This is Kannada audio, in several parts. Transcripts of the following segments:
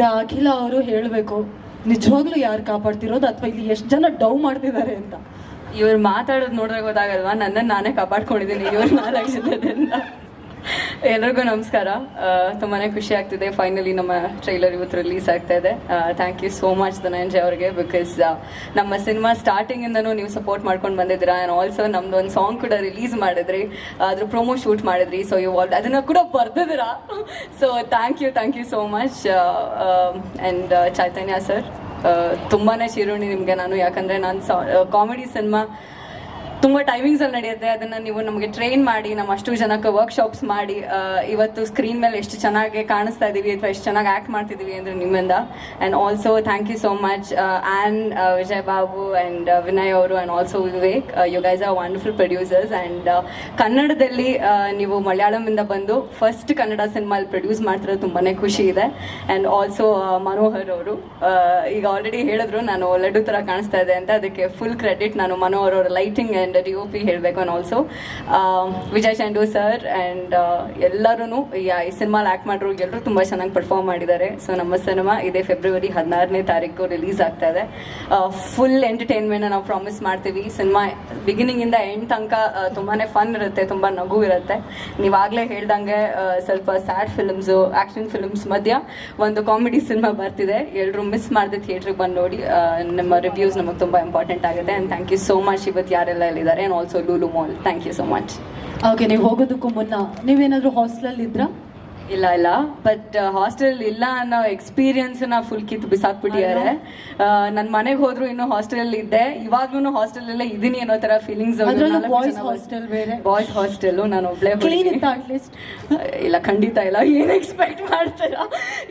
ಈಗ ಅಖಿಲ ಅವರು ಹೇಳಬೇಕು, ನಿಜವಾಗ್ಲೂ ಯಾರು ಕಾಪಾಡ್ತಿರೋದು ಅಥವಾ ಇಲ್ಲಿ ಎಷ್ಟು ಜನ ಡೌ ಮಾಡ್ತಿದ್ದಾರೆ ಅಂತ? ಇವ್ರು ಮಾತಾಡೋದು ನೋಡಿದ್ರೆ ಗೊತ್ತಾಗಲ್ವಾ? ನನ್ನನ್ನು ನಾನೇ ಕಾಪಾಡ್ಕೊಂಡಿದ್ದೀನಿ, ಇವ್ರು ನಾಲ್ಕು ಜನದಿಂದ ಎಲ್ರಿಗೂ ನಮಸ್ಕಾರ. ತುಂಬಾ ಖುಷಿ ಆಗ್ತಿದೆ. ಫೈನಲಿ ನಮ್ಮ ಟ್ರೈಲರ್ ಇವತ್ತು ರಿಲೀಸ್ ಆಗ್ತಾ ಇದೆ. Thank you so much Dhananjay ಅವರಿಗೆ ಬಿಕಾಸ್ ನಮ್ಮ ಸಿನಿಮಾ ಸ್ಟಾರ್ಟಿಂಗ್ ಇಂದನೂ ನೀವು ಸಪೋರ್ಟ್ ಮಾಡ್ಕೊಂಡು ಬಂದಿದ್ದೀರಾ ಆ್ಯಂಡ್ ಆಲ್ಸೋ ನಮ್ದು ಒಂದು ಸಾಂಗ್ ಕೂಡ ರಿಲೀಸ್ ಮಾಡಿದ್ರಿ. ಅದ್ರ ಪ್ರೊಮೋ ಶೂಟ್ ಮಾಡಿದ್ರಿ. ಸೊ ಯು ಆಲ್ ಅದನ್ನ ಕೂಡ ಬರ್ದಿದ್ದೀರಾ? So thank you thank you so much and Chaitanya sir ತುಂಬಾನೇ ಶಿರೋಣಿ ನಿಮಗೆ ನಾನು ಯಾಕಂದ್ರೆ ನಾನು ಕಾಮಿಡಿ ಸಿನಿಮಾ ತುಂಬ ಟೈಮಿಂಗ್ಸ್ ಅಲ್ಲಿ ನಡೆಯುತ್ತೆ. ಅದನ್ನ ನೀವು ನಮಗೆ ಟ್ರೈನ್ ಮಾಡಿ ನಮ್ಮ ಅಷ್ಟು ಜನಕ್ಕೆ ವರ್ಕ್ಶಾಪ್ಸ್ ಮಾಡಿ ಇವತ್ತು ಸ್ಕ್ರೀನ್ ಮೇಲೆ ಎಷ್ಟು ಚೆನ್ನಾಗಿ ಕಾಣಿಸ್ತಾ ಇದೀವಿ ಅಥವಾ ಎಷ್ಟು ಚೆನ್ನಾಗಿ ಆಕ್ಟ್ ಮಾಡ್ತಿದೀವಿ ಅಂದ್ರೆ ನಿಮ್ಮಿಂದ. And also thank you so much an Vijay Babu and Vinay ಅವರು and also Vivek. You guys are wonderful producers and ಕನ್ನಡದಲ್ಲಿ ನೀವು ಮಲಯಾಳಮಿಂದ ಬಂದು ಫಸ್ಟ್ ಕನ್ನಡ ಸಿನಿಮಾ ಪ್ರೊಡ್ಯೂಸ್ ಮಾಡ್ತಿರೋದು ತುಂಬಾನೇ ಖುಷಿ ಇದೆ. ಆ್ಯಂಡ್ ಆಲ್ಸೋ ಮನೋಹರ್ ಅವರು ಈಗ ಆಲ್ರೆಡಿ ಹೇಳಿದ್ರು, ನಾನು ಲಡ್ಡು ಥರ ಕಾಣಿಸ್ತಾ ಇದೆ ಅಂತ. ಅದಕ್ಕೆ ಫುಲ್ ಕ್ರೆಡಿಟ್ ನಾನು ಮನೋಹರ್ ಅವರ lighting and D O P ಹೇಳಬೇಕು and also Vijay Chandu sir and ಎಲ್ಲರೂ ಈ ಸಿನಿಮಾಲ್ ಆ್ಯಕ್ಟ್ ಮಾಡಿರೋ ಎಲ್ಲರೂ ತುಂಬ ಚೆನ್ನಾಗಿ ಪರ್ಫಾರ್ಮ್ ಮಾಡಿದ್ದಾರೆ. ಸೊ ನಮ್ಮ ಸಿನಿಮಾ ಇದೇ ಫೆಬ್ರವರಿ ಹದಿನಾರನೇ ತಾರೀಕು ರಿಲೀಸ್ ಆಗ್ತಾ ಇದೆ. ಫುಲ್ ಎಂಟರ್ಟೈನ್ಮೆಂಟ್ ನಾವು ಪ್ರಾಮಿಸ್ ಮಾಡ್ತೀವಿ. ಸಿನಿಮಾ ಬಿಗಿನಿಂಗಿಂದ ಎಂಡ್ ತನಕ ತುಂಬಾ ಫನ್ ಇರುತ್ತೆ, ತುಂಬ ನಗು ಇರುತ್ತೆ. ನೀವಾಗಲೇ ಹೇಳ್ದಂಗೆ ಸ್ವಲ್ಪ ಸ್ಯಾಡ್ ಫಿಲ್ಮ್ಸು ಆ್ಯಕ್ಷನ್ ಫಿಲ್ಮ್ಸ್ ಮಧ್ಯ ಒಂದು ಕಾಮಿಡಿ ಸಿನಿಮಾ ಬರ್ತಿದೆ. ಎಲ್ಲರೂ ಮಿಸ್ ಮಾಡಿದೆ ಥಿಯೇಟ್ರಿಗೆ ಬಂದು ನೋಡಿ ನಮ್ಮ ರಿವ್ಯೂಸ್ ನಮಗೆ ತುಂಬ ಇಂಪಾರ್ಟೆಂಟ್ ಆಗುತ್ತೆ. And thank you so much ಇವತ್ತು ಯಾರೆಲ್ಲ ಇಲ್ಲಿದ್ದಾರೆ and also Lulu mall thank you so much okay ನೀವು ಹೋಗೋದಕ್ಕೂ ಮುನ್ನ ನೀವೇನಾದ್ರೂ ಹಾಸ್ಟೆಲ್ ಇದ್ರಾ? ಇಲ್ಲ ಇಲ್ಲ. ಬಟ್ ಹಾಸ್ಟೆಲ್ ಇಲ್ಲ ಅನ್ನೋ ಎಕ್ಸ್ಪೀರಿಯನ್ಸ್ನ ಫುಲ್ ಕಿತ್ತು ಬಿಸಾಕ್ಬಿಟ್ಟಿದ್ದಾರೆ. ನನ್ನ ಮನೆಗೆ ಹೋದ್ರು ಇನ್ನು ಹಾಸ್ಟೆಲ್ ಇದ್ದೆ. ಇವಾಗ್ಲೂ ಹಾಸ್ಟೆಲ್ ಅಲ್ಲೇ ಇದೀನಿ ಅನ್ನೋ ತರ ಫೀಲಿಂಗ್ಸ್. ಬಾಯ್ಸ್ ಹಾಸ್ಟೆಲ್ ನಾನು ಒಬ್ಳೆ ಕ್ಲೀನ್ ಇತ್ತಾ ಅಟ್ಲೀಸ್ಟ್ ಇಲ್ಲ ಖಂಡಿತ ಇಲ್ಲ. ಏನ್ ಎಕ್ಸ್ಪೆಕ್ಟ್ ಮಾಡ್ತೀರಾ?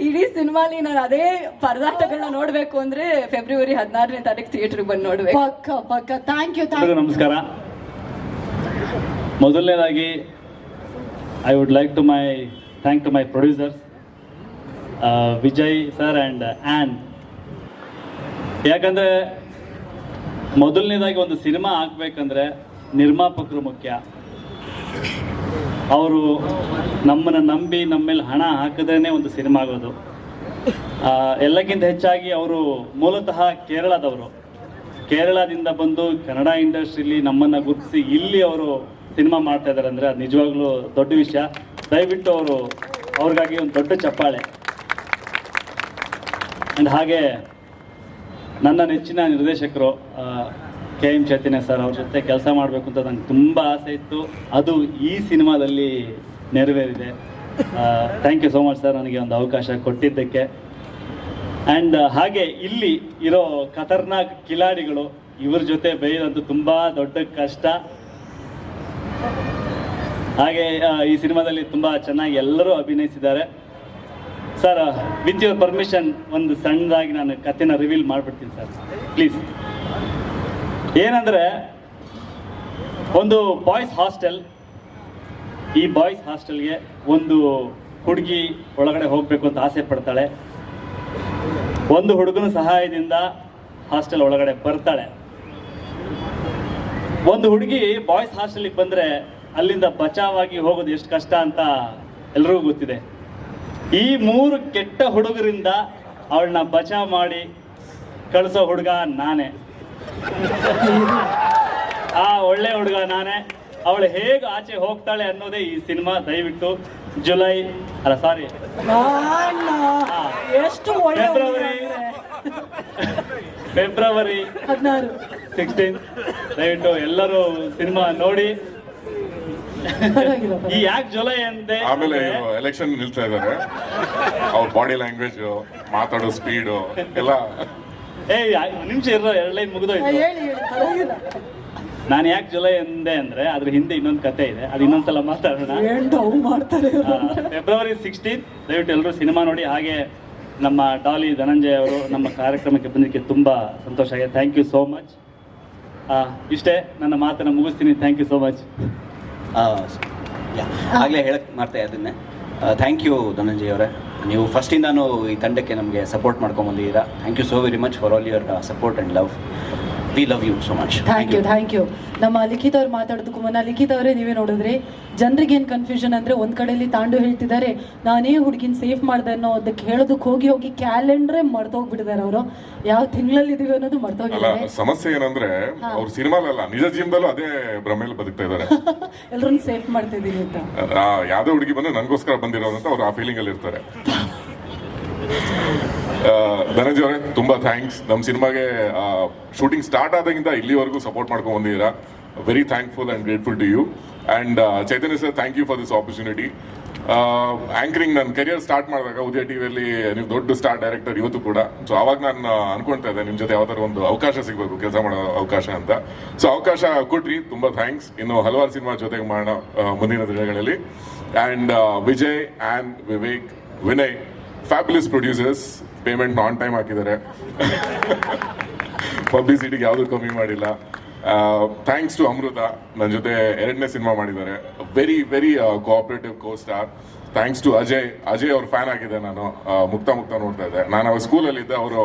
ಇಡೀ ಸಿನಿಮಾಲಿ ನಾನು ಅದೇ ಪರದಾಟಗಳನ್ನ ನೋಡ್ಬೇಕು ಅಂದ್ರೆ ಫೆಬ್ರವರಿ ಹದಿನಾರನೇ ತಾರೀಕು ಥಿಯೇಟರ್ ಬಂದು ನೋಡ್ಬೇಕು. ಪಕ್ಕ ಪಕ್ಕ. ಥ್ಯಾಂಕ್ ಯು ನಮಸ್ಕಾರ. ಮೊದಲನೇದಾಗಿ I would like to my thank to my producers Vijay sir and an ಯಾಕಂದರೆ ಮೊದಲನೇದಾಗಿ ಒಂದು ಸಿನಿಮಾ ಹಾಕ್ಬೇಕಂದ್ರೆ ನಿರ್ಮಾಪಕರು ಮುಖ್ಯ. ಅವರು ನಮ್ಮನ್ನು ನಂಬಿ ನಮ್ಮ ಮೇಲೆ ಹಣ ಹಾಕಿದ್ರೇ ಒಂದು ಸಿನಿಮಾ ಆಗೋದು. ಎಲ್ಲಕ್ಕಿಂತ ಹೆಚ್ಚಾಗಿ ಅವರು ಮೂಲತಃ ಕೇರಳದವರು. ಕೇರಳದಿಂದ ಬಂದು ಕನ್ನಡ ಇಂಡಸ್ಟ್ರಿಲಿ ನಮ್ಮನ್ನು ಗುರುತಿಸಿ ಇಲ್ಲಿ ಅವರು ಸಿನಿಮಾ ಮಾಡ್ತಾ ಇದ್ದಾರೆ ಅಂದ್ರೆ ಅದು ನಿಜವಾಗ್ಲೂ ದೊಡ್ಡ ವಿಷಯ. ದಯವಿಟ್ಟು ಅವರು ಅವ್ರಿಗಾಗಿ ಒಂದು ದೊಡ್ಡ ಚಪ್ಪಾಳೆ. ಆ್ಯಂಡ್ ಹಾಗೆ ನನ್ನ ನೆಚ್ಚಿನ ನಿರ್ದೇಶಕರು ಕೆ ಎಂ ಚೈತನ್ಯ ಸರ್ ಅವ್ರ ಜೊತೆ ಕೆಲಸ ಮಾಡಬೇಕು ಅಂತ ನಂಗೆ ತುಂಬ ಆಸೆ ಇತ್ತು. ಅದು ಈ ಸಿನಿಮಾದಲ್ಲಿ ನೆರವೇರಿದೆ. Thank you so much sir ನನಗೆ ಒಂದು ಅವಕಾಶ ಕೊಟ್ಟಿದ್ದಕ್ಕೆ. ಆ್ಯಂಡ್ ಹಾಗೆ ಇಲ್ಲಿ ಇರೋ ಖತರ್ನಾಕ್ ಕಿಲಾಡಿಗಳು ಇವ್ರ ಜೊತೆ ಬೆಳೆಯೋದಂತೂ ತುಂಬ ದೊಡ್ಡ ಕಷ್ಟ. ಹಾಗೆ ಈ ಸಿನಿಮಾದಲ್ಲಿ ತುಂಬ ಚೆನ್ನಾಗಿ ಎಲ್ಲರೂ ಅಭಿನಯಿಸಿದ್ದಾರೆ. ಸರ್ ವಿತ್ ಯುವರ್ ಪರ್ಮಿಷನ್ ಒಂದು ಸಣ್ಣದಾಗಿ ನಾನು ಕಥೆನ ರಿವೀಲ್ ಮಾಡಿಬಿಡ್ತೀನಿ ಸರ್ ಪ್ಲೀಸ್ ಏನಂದರೆ, ಒಂದು ಬಾಯ್ಸ್ ಹಾಸ್ಟೆಲ್ ಈ ಬಾಯ್ಸ್ ಹಾಸ್ಟೆಲ್ಗೆ ಒಂದು ಹುಡುಗಿ ಒಳಗಡೆ ಹೋಗಬೇಕು ಅಂತ ಆಸೆ ಪಡ್ತಾಳೆ. ಒಂದು ಹುಡುಗನ ಸಹಾಯದಿಂದ ಹಾಸ್ಟೆಲ್ ಒಳಗಡೆ ಬರ್ತಾಳೆ. ಒಂದು ಹುಡುಗಿ ಬಾಯ್ಸ್ ಹಾಸ್ಟೆಲಿಗೆ ಬಂದ್ರೆ ಅಲ್ಲಿಂದ ಬಚಾವಾಗಿ ಹೋಗೋದು ಎಷ್ಟು ಕಷ್ಟ ಅಂತ ಎಲ್ರಿಗೂ ಗೊತ್ತಿದೆ. ಈ ಮೂರು ಕೆಟ್ಟ ಹುಡುಗರಿಂದ ಅವಳನ್ನ ಬಚಾವ್ ಮಾಡಿ ಕಳಿಸೋ ಹುಡುಗ ನಾನೇ. ಆ ಒಳ್ಳೆ ಹುಡುಗ ನಾನೇ. ಅವಳು ಹೇಗೆ ಆಚೆ ಹೋಗ್ತಾಳೆ ಅನ್ನೋದೇ ಈ ಸಿನಿಮಾ ದಯವಿಟ್ಟು ಜುಲೈ ಅಲ್ಲ ಸಾರಿ ಎಷ್ಟು ಫೆಬ್ರವರಿ. ಫೆಬ್ರವರಿ ಹದಿನಾರು. ಸಿಕ್ಸ್ಟೀನ್ ದಯವಿಟ್ಟು ಎಲ್ಲರೂ ಸಿನಿಮಾ ನೋಡಿ ಈ ಯಾಕೆ ಜುಲೈ ಅಂದೆ ಆಮೇಲೆ ಎಲೆಕ್ಷನ್ ನಿಲ್ತಾ ಇದ್ದಾರೆ ಅವ್ರ ಬಾಡಿ ಲ್ಯಾಂಗ್ವೇಜ್ ಮಾತಾಡೋ ಸ್ಪೀಡು ಎಲ್ಲ. ಏ ನಿಮಿಷ ಇರೋ ಎರಡು ಲೈನ್ ಮುಗಿದೋಯ್ತು. ನಾನು ಯಾಕೆ ಜುಲೈ ಅಂದೆ ಅಂದ್ರೆ ಅದ್ರ ಹಿಂದೆ ಇನ್ನೊಂದು ಕತೆ ಇದೆ. ಅದು ಇನ್ನೊಂದ್ಸಲ ಮಾತಾಡೋಣ. ಏನ್ ಡವ್ ಮಾಡ್ತಾರೆ. ಫೆಬ್ರವರಿ ಸಿಕ್ಸ್ಟೀನ್ ದಯವಿಟ್ಟು ಎಲ್ಲರೂ ಸಿನಿಮಾ ನೋಡಿ. ಹಾಗೆ ನಮ್ಮ ಡಾಲಿ ಧನಂಜಯ ಅವರು ನಮ್ಮ ಕಾರ್ಯಕ್ರಮಕ್ಕೆ ಬಂದಿದ್ದಕ್ಕೆ ತುಂಬ ಸಂತೋಷ ಆಗಿದೆ. ಥ್ಯಾಂಕ್ ಯು ಸೋ ಮಚ್ ಇಷ್ಟೇ ನನ್ನ ಮಾತನ್ನು ಮುಗಿಸ್ತೀನಿ. ಥ್ಯಾಂಕ್ ಯು ಸೋ ಮಚ್ ಆಗಲೇ ಹೇಳಕ್ ಮಾಡ್ತಾ ಅದನ್ನೇ ಥ್ಯಾಂಕ್ ಯು ಧನಂಜಯ್ ಅವರೇ. ನೀವು ಫಸ್ಟಿಂದಾನು ಈ ತಂಡಕ್ಕೆ ನಮಗೆ support ಮಾಡ್ಕೊಂಬಂದಿದ್ದೀರಾ thank you so very much for all your support and love we love you so much thank you thank you ನಮ್ಮ ಲಿಖಿತ್ ಅವ್ರು ಮಾತಾಡೋದಕ್ಕೂ ಮುನ್ನ ಲಿಖಿತ್ ಅವರೇ ನೀವೇ ನೋಡಿದ್ರೆ ಜನರಿಗೆ ಏನು ಕನ್ಫ್ಯೂಷನ್ ಅಂದ್ರೆ ಒಂದು ಕಡೆಯಲ್ಲಿ ತಾಂಡು ಹೇಳ್ತಿದ್ದಾರೆ ನಾನೇ ಹುಡುಗಿನ ಸೇಫ್ ಮಾಡಿದೆ ಅನ್ನೋ ಅದಕ್ಕೆ ಹೇಳೋದಕ್ಕೆ ಹೋಗಿ ಹೋಗಿ ಕ್ಯಾಲೆಂಡ್ರೇ ಮರ್ತೋಗ್ಬಿಟ್ಟಿದ್ದಾರೆ ಅವರು. ಯಾವ ತಿಂಗಳಲ್ಲಿ ಇದೀವಿ ಅನ್ನೋದು ಅಲ್ಲ ಮರ್ತೋಗಿದ್ದಾರೆ ಸಮಸ್ಯೆ ಏನಂದ್ರೆ ಅವ್ರ ಸಿನಿಮಾಲಲ್ಲ ನಿಜ ಜೀವನದಲ್ಲೂ ಅದೇ ಭ್ರಮೆಯಲ್ಲಿ ಬದುಕ್ತಾ ಇದ್ದಾರೆ. ಎಲ್ಲರೂ ಸೇಫ್ ಮಾಡ್ತಿದ್ದೀವಿ ಅಂತ. ಆ, ಯಾವ್ದೇ ಹುಡುಗಿ ಬಂದ್ರೆ ನನಗೋಸ್ಕರ ಬಂದಿರೋದಂತ ಅವ್ರು ಆ ಫೀಲಿಂಗ್ ಅಲ್ಲಿ ಇರ್ತಾರೆ. ಧನಂಜಯ ಅವರೇ, ತುಂಬಾ ಥ್ಯಾಂಕ್ಸ್ ನಮ್ಮ ಸಿನಿಮಾಗೆ ಶೂಟಿಂಗ್ ಸ್ಟಾರ್ಟ್ ಆದಾಗಿಂದ ಇಲ್ಲಿವರೆಗೂ ಸಪೋರ್ಟ್ ಮಾಡ್ಕೊಂಡು ಬಂದಿದ್ದೀರಾ. Very thankful and grateful to you and Chaitanya sir thank you for this opportunity anchoring ನನ್ನ ಕೆರಿಯರ್ ಸ್ಟಾರ್ಟ್ ಮಾಡಿದಾಗ ಉದಯ ಟಿವಿಯಲ್ಲಿ ನೀವು ದೊಡ್ಡ ಸ್ಟಾರ್ ಡೈರೆಕ್ಟರ್ ಇವತ್ತು ಕೂಡ. ಸೊ ಅವಾಗ ನಾನು ಅನ್ಕೊಂತಾ ಇದ್ದೆ ನಿಮ್ಮ ಜೊತೆ ಯಾವ್ದಾದ್ರು ಒಂದು ಅವಕಾಶ ಸಿಗಬೇಕು, ಕೆಲಸ ಮಾಡೋ ಅವಕಾಶ ಅಂತ. ಸೊ ಅವಕಾಶ ಕೊಟ್ರಿ, ತುಂಬಾ ಥ್ಯಾಂಕ್ಸ್ ಇನ್ನು ಹಲವಾರು ಸಿನಿಮಾ ಜೊತೆಗೆ ಮಾಡೋಣ ಮುಂದಿನ ದಿನಗಳಲ್ಲಿ. And Vijay and Vivek, Vinay fabulous producers payment on time ಹಾಕಿದ್ದಾರೆ. ಪಬ್ಲಿಸಿಟಿಗೆ ಯಾವುದು ಕಮ್ಮಿ ಮಾಡಿಲ್ಲ. ಥ್ಯಾಂಕ್ಸ್ ಟು ಅಮೃತ ನನ್ನ ಜೊತೆ ಎರಡನೇ ಸಿನಿಮಾ ಮಾಡಿದ್ದಾರೆ. Very very cooperative co star thanks to Ajay Ajay ಅವ್ರ ಫ್ಯಾನ್ ಆಗಿದೆ ನಾನು. ಮುಕ್ತ ಮುಕ್ತ ನೋಡ್ತಾ ಇದ್ದೆ. ನಾನು ಅವ್ರ ಸ್ಕೂಲಲ್ಲಿ ಇದ್ದೆ, ಅವರು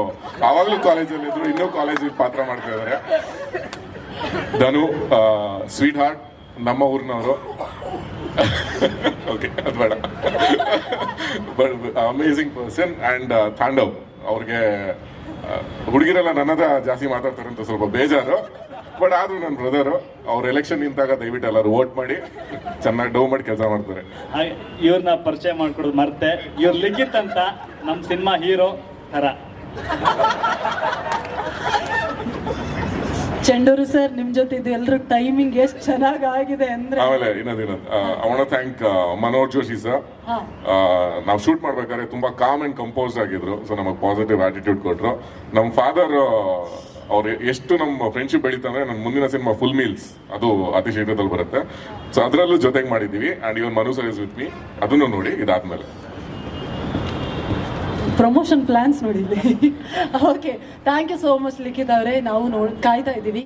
ಆವಾಗಲೂ ಕಾಲೇಜಲ್ಲಿ ಇದ್ರು, ಇನ್ನೂ ಕಾಲೇಜಿಗೆ ಪಾತ್ರ ಮಾಡ್ತಾ ಇದ್ದಾರೆ. ಧನು ಸ್ವೀಟ್ ಹಾರ್ಟ್ ನಮ್ಮ ಊರಿನವರು. ಓಕೆ ಅದು ಬೇಡ. But amazing person and Tandav ಅವ್ರಿಗೆ ಹುಡುಗಿರೆಲ್ಲ ನನ್ನದ ಜಾಸ್ತಿ ಮಾತಾಡ್ತಾರೆ ಅಂತ ಸ್ವಲ್ಪ ಬೇಜಾರು. ಬಟ್ ಆದರೂ ನನ್ನ ಬ್ರದರು ಅವ್ರ ಎಲೆಕ್ಷನ್ ನಿಂತಾಗ ದಯವಿಟ್ಟು ಎಲ್ಲರೂ ವೋಟ್ ಮಾಡಿ, ಚೆನ್ನಾಗಿ ಡೌ ಮಾಡಿ ಕೆಲಸ ಮಾಡ್ತಾರೆ. ಇವ್ರನ್ನ ಪರಿಚಯ ಮಾಡ್ಕೊಡೋದು ಮರ್ತೆ. ಇವ್ರು ಲಿಖಿತ್ ಅಂತ ನಮ್ಮ ಸಿನಿಮಾ ಹೀರೋ ಥರ. ಚೆಂಡೂರು ಸರ್ ನಿಮ್ ಜೊತೆ ಇದು ಎಲ್ಲರೂ ಟೈಮಿಂಗ್ ಎಷ್ಟು ಚೆನ್ನಾಗಿ ಆಗಿದೆ ಅಂದ್ರೆ ಆಮೇಲೆ ಇನ್ನೊಂದು ಇನ್ನೊಂದು. ಅವನ ಥ್ಯಾಂಕ್ ಮನೋಜ್ ಜೋಶಿ ಸರ್. ನಾವು ಶೂಟ್ ಮಾಡ್ಬೇಕಾದ್ರೆ ತುಂಬಾ ಕಾಮ್ ಅಂಡ್ ಕಂಪೋಸ್ ಆಗಿದ್ರು ಸೊ ನಮಗೆ ಪಾಸಿಟಿವ್ ಆಟಿಟ್ಯೂಡ್ ಕೊಟ್ರು. ನಮ್ಮ ಫಾದರ್ ಅವ್ರು ಎಷ್ಟು ನಮ್ಮ ಫ್ರೆಂಡ್ಶಿಪ್ ಬೆಳೀತಂದ್ರೆ ನನ್ನ ಮುಂದಿನ ಸಿನಿಮಾ ಫುಲ್ ಮೀಲ್ಸ್ ಅದು ಅತಿ ಶೀಘ್ರದಲ್ಲಿ ಬರುತ್ತೆ. ಸೊ ಅದರಲ್ಲೂ ಜೊತೆಗೆ ಮಾಡಿದ್ದೀವಿ and even Manu sir is with me ಅದನ್ನು ನೋಡಿ ಇದಾದ್ಮೇಲೆ. ಪ್ರಮೋಷನ್ ಪ್ಲಾನ್ಸ್ ನೋಡಿದ್ವಿ. Okay thank you so much Likhith ಅವರೇ. ನಾವು ನೋಡ್ ಕಾಯ್ತಾ ಇದ್ದೀವಿ.